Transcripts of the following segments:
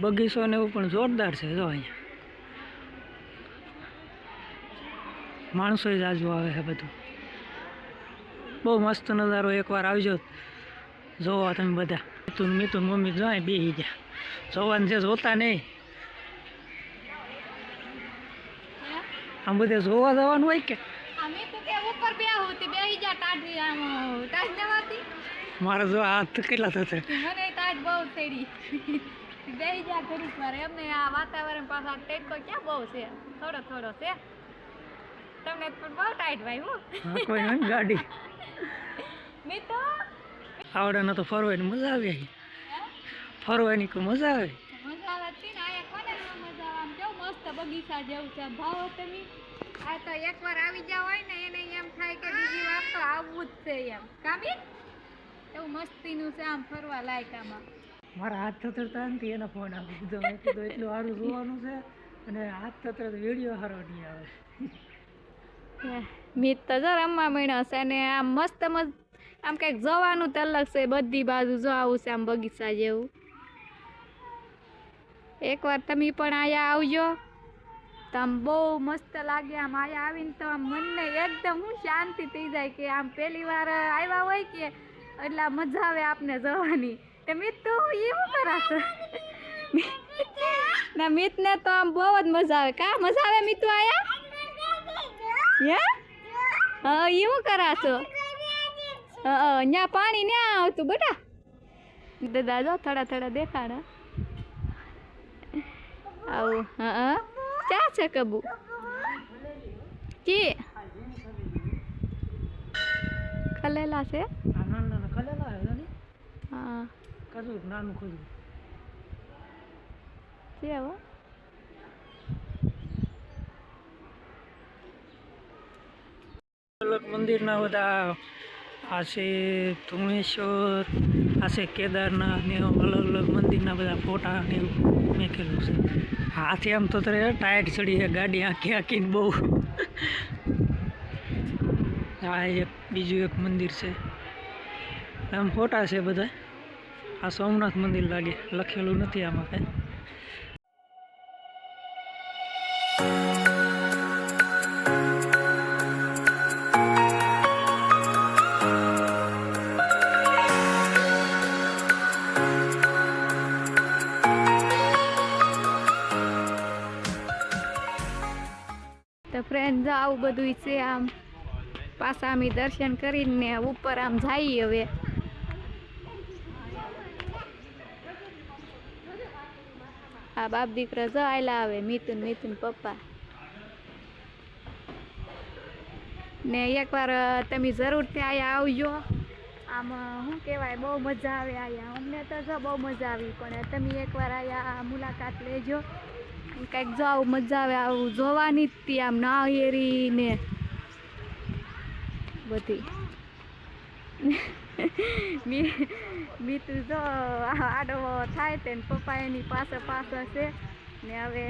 બગીચો ને એવું પણ જોરદાર છે જો અહીંયા. માણસો જ આજુ આવે છે બધું. બહુ મસ્ત નજારો એકવાર આવજો. જોવા તમે બધા. મિતુન મિથુન મમ્મી જાય બેસી ગયા. જોવાનું છે જોતા નહીં. આમ બધે જોવા જવાનું હોય કે? બે મારે જો હાથ કેટલા થશે? મને બહુ બેહી જા ઘડીક વાર. એમને આ વાતાવરણ પાછા ટેકો ક્યાં બહુ છે? થોડો થોડો છે. તમને પણ બહુ ટાઈટ ભાઈ હું. કોઈ નહીં ગાડી. મેં તો આવડે ન તો ફરવાની મજા આવે. ફરવાની કોઈ મજા આવે? મજા આવે છે ને આયા કોને મજા આવે. કેવું મસ્ત બગીચા જેવું છે. ભાવ તમે? આ તો એકવાર આવી જાવ હોય ને એને એમ થાય કે બીજી વાર તો આવવું જ છે એમ. કામી એવું મસ્તીનું છે આમ ફરવા લાયક આમાં. મારા હાથ થતરતા નથી એનો ફોન આપી દીધો મેં કીધું, એટલું સારું જોવાનું છે અને હાથ થતર વીડિયો સારો નહીં આવે. મીત તો જો રમવા મળ્યો છે અને આમ મસ્ત મસ્ત, આમ કંઈક જવાનું તો અલગ છે, બધી બાજુ જો આવું છે, આમ બગીચા જેવું. એકવાર તમે પણ અહીંયા આવજો. તો આમ બહુ મસ્ત લાગે, આમ આયા આવીને તો આમ મનને એકદમ હું શાંતિ થઈ જાય કે આમ પહેલી વાર આવ્યા હોય કે, એટલે મજા આવે આપને જોવાની. તે મિત તો એવું કરાશે ના, મિતને તો આમ બહુ જ મજા આવે. કા, મજા આવે મિતુ આયા? હે? હા એવું કરાશો ત્યાં પાણી ન્યા આવતું બેટા. દાદા, જો થોડા થોડા દેખાડા. આવું, હા ચા છે કબુ? કે? ખલેલા છે આ નાના નાના ખલેલા આવે ને હા ખજૂર નાનું ખજૂર અલગ મંદિરના બધા આ છે ધુમેશ્વર આ છે કેદારનાથ ને અલગ અલગ મંદિરના બધા ફોટા ને એવું મેકેલું છે હાથી આમ તો તરે ટાયર ચડી છે ગાડી આંખી આંખીને બહુ આ એક બીજું એક મંદિર છે આમ ફોટા છે બધા આ સોમનાથ મંદિર લાગે લખેલું નથી આમાં કાંઈ તો ફ્રેન્ડ આવું બધું છે આમ પાછા અમે દર્શન કરીને ઉપર આમ જઈએ હવે આ બાપ દીકરા જો આયલા આવે મિતુન મિતુન પપ્પા. ને એકવાર તમે તમે જરૂરથી આયા આવજો. આમ શું કહેવાય, બહુ મજા આવે અહીંયા અમને તો જો બહુ મજા આવી, પણ તમે એકવાર આયા મુલાકાત લેજો. કંઈક જો આવું મજા આવે, આવું જોવાની જ તી આમ નાળિયેરી ને. બધી. મીતું જો આડો થાય તેને પપ્પા એની પાસે પાસે છે. ને હવે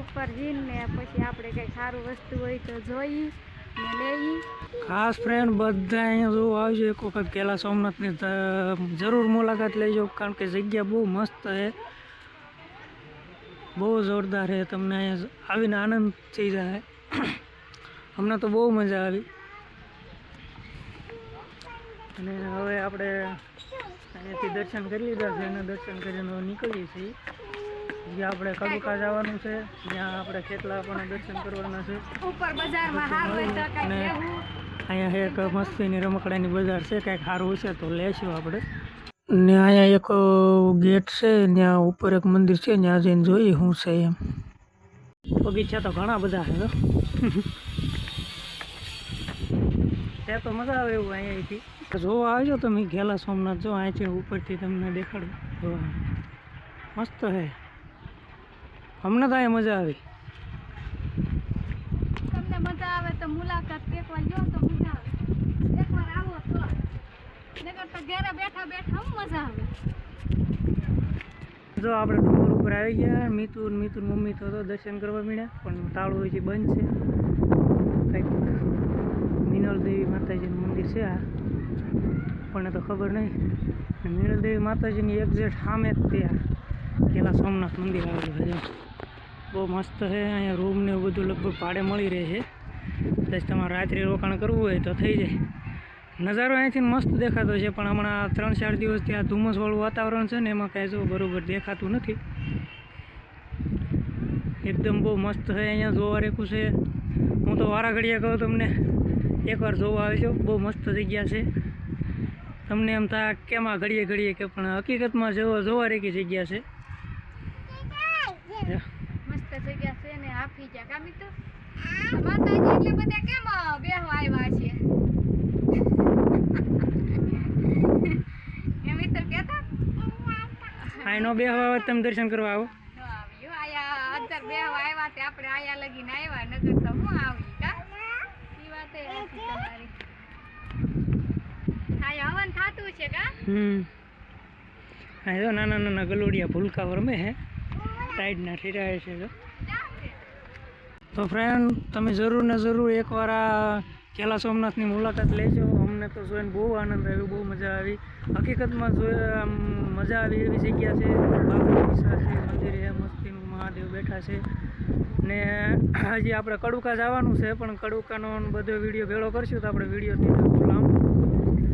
ઉપર જઈને ને પછી આપણે કંઈ સારું વસ્તુ હોય તો જોઈ ને લેવી ખાસ ફ્રેન્ડ બધા અહીંયા જો આવજો. એક વખત કેલા સોમનાથની જરૂર મુલાકાત લેજો, કારણ કે જગ્યા બહુ મસ્ત છે. બહુ જોરદાર છે. તમને અહીંયા આવીને આનંદ થઈ જાય. અમને તો બહુ મજા આવી. અને હવે આપણે અહીંયાથી દર્શન કરી લીધા છે અને દર્શન કરીને નીકળીએ છીએ. જ્યાં આપણે કડુકા જવાનું છે જ્યાં આપણે કેટલા પણ દર્શન કરવાના છે. ઉપર બજારમાં સારું હોય તો ને કંઈક લેવું. અહીંયા એક મસ્તીની રમકડાની બજાર છે કાંઈક સારું હશે તો લેશું આપણે. ને અહીંયા એક ગેટ છે ત્યાં ઉપર એક મંદિર છે ત્યાં જઈને જોઈએ શું છે એમ. બગીચા તો ઘણા બધા છે. ત્યાં તો મજા આવે એવું અહીંયાથી. જોવા આવજો તમે ઘેલા સોમનાથ જો અહીંથી ઉપરથી તમને દેખાડું. જોવા. મસ્ત છે હમણાં તો અહીંયા મજા આવી. તમને મજા આવે તો મુલાકાત એકવાર લો તો મજા આવે. એકવાર આવો તો. નકર તો ઘરે બેઠા બેઠા હું મજા આવે. જો આપણે ડુંગર ઉપર આવી ગયા. મિતુર મિતુન મમ્મી તો તો દર્શન કરવા મળ્યા પણ તાળું હોય છે બંધ છે. કંઈક મિનલ દેવી માતાજીનું મંદિર છે આ. પણ તો ખબર નહીં. મિનલદેવી માતાજીની એક્ઝેક્ટ સામે જ ત્યાં પેલા સોમનાથ મંદિર આવેલું છે. બહુ મસ્ત છે, અહીંયા રૂમ ને એવું બધું લગભગ ભાડે મળી રહે છે. કદાચ તમારે રાત્રે રોકાણ કરવું હોય તો થઈ જાય. નજારો અહીંથી મસ્ત દેખાતો છે, પણ હમણાં ત્રણ ચાર દિવસ ત્યાં ધુમ્મસવાળું વાતાવરણ છે ને એમાં કાંઈ જો બરોબર દેખાતું નથી. એકદમ બહુ મસ્ત છે, અહીંયા જોવા રેખું છે. હું તો વારા ઘડીએ કહું તમને. એકવાર જોવા આવજો. બહુ મસ્ત જગ્યા છે. તમને એમ થાય કેમાં ઘડીએ ઘડીએ કે? પણ હકીકતમાં જોવા જોવા રેકી જગ્યા છે. મસ્ત જગ્યા છે ને આપી ગયા કા મિત્રો? માતાજી એટલે બધા કેમ બેહવા આવ્યા છે? એમ મિત્ર કહેતા અહીં નો બે હવા તમે દર્શન કરવા આવો. આયા અંદર બેહવા આવ્યા તે આપણે આયા લગીને આવ્યા નગર તો આવી અહીં જો, નાના નાના ગલુડિયા ભૂલકા રમે હે. સાઈડના ઠીરાય છે તો ફ્રેન્ડ તમે જરૂર ને જરૂર એકવાર આ કેલા સોમનાથની મુલાકાત લેજો. અમને તો જોઈને બહુ આનંદ આવ્યો, બહુ મજા આવી. હકીકતમાં જો આમ મજા આવી એવી જગ્યા છે. બાપુ છે, મંદિર મસ્તીનું મહાદેવ બેઠા છે. ને હજી આપણે કડુકા જવાનું છે, પણ કડુકાનો બધો વીડિયો ભેળો કરશું તો આપણે વીડિયો થઈ જશે લાંબો.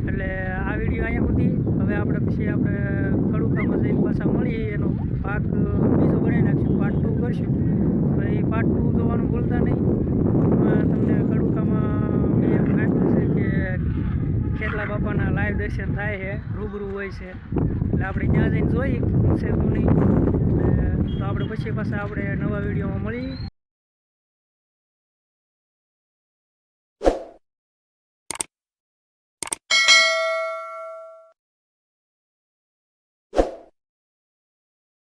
એટલે આ વીડિયો અહીંયા સુધી. હવે આપણે પછી આપણે કડુકામાં જઈને પાછા મળીએ, એનો પાક બીજો બનાવી નાખશું પાર્ટ ટુ કરશું. તો એ પાર્ટ ટુ જોવાનું ભૂલતા નહીં એમાં તમને કડુકામાં મેં એમ નાખ્યું છે કે ખેતલા બાપાના લાઈવ દર્શન થાય છે, રૂબરૂ હોય છે. એટલે આપણે ત્યાં જઈને જોઈએ શું છે, શું નહીં. તો આપણે પછી પાછા આપણે નવા વિડીયોમાં મળીએ.